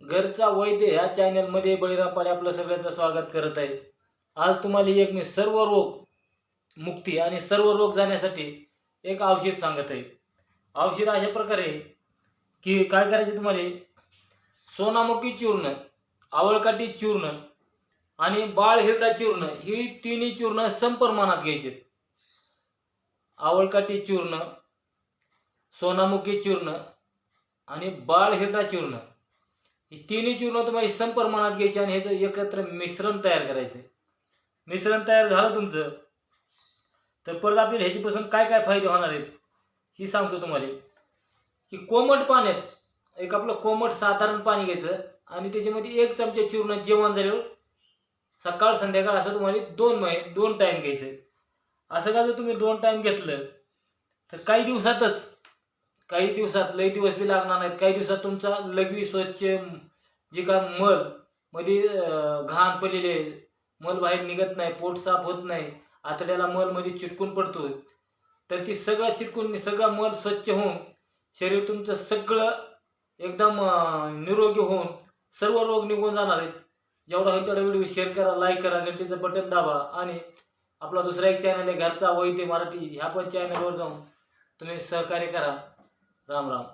घरचा वैद्य ह्या चॅनलमध्ये बळीराम पाडे आपलं सगळ्याचं स्वागत करत आहे आज तुम्हाला एक मी सर्व रोग मुक्ती आणि सर्व रोग जाण्यासाठी एक औषध सांगत आहे. औषध अशा प्रकारे की काय करायचे तुम्हाला? सोनामुखी चूर्ण आवळकाठी चूर्ण आणि बाळ हिरडा चूर्ण ही तिन्ही चूर्ण संप्रमाणात घ्यायचे. आवळकाठी चूर्ण सोनामुखी चूर्ण आणि बाळ हिरडा चूर्ण. ही तिन्ही चूर्ण तुम्हाला समप्रमाणात घ्यायची आणि ह्याचं एकत्र मिश्रण तयार करायचं मिश्रण तयार झालं तुमचं तर परत आपल्याला ह्याच्यापासून काय काय फायदे होणार आहेत ही सांगतो तुम्हाला. की कोमट पाण्यात एक आपलं कोमट साधारण पाणी घ्यायचं आणि त्याच्यामध्ये एक चमचा चूर्ण जेवण झाल्यावर सकाळ संध्याकाळ असं तुम्हाला दोन महिने दोन टाईम घ्यायचं असं का जर तुम्ही दोन टाईम घेतलं तर काही दिवसातच काही दिवसात लई दिवस बी लागणार नाहीत. काही दिवसात तुमचा लघवी स्वच्छ जे का मलमध्ये घाण पडलेले मल बाहेर निघत नाही पोट साफ होत नाही आतड्याला मलमध्ये चिटकून पडतो तर ती सगळं चिटकून सगळा मल स्वच्छ होऊन शरीर तुमचं सगळं एकदम निरोगी होऊन सर्व रोग निघून जाणार आहेत. जेवढा होईल तेवढा व्हिडिओ शेअर करा लाईक करा घंटेचं बटन दाबा आणि आपला दुसरा एक चॅनल आहे घरचा वैद्य मराठी ह्या पण चॅनलवर जाऊन तुम्ही सहकार्य करा. राम राम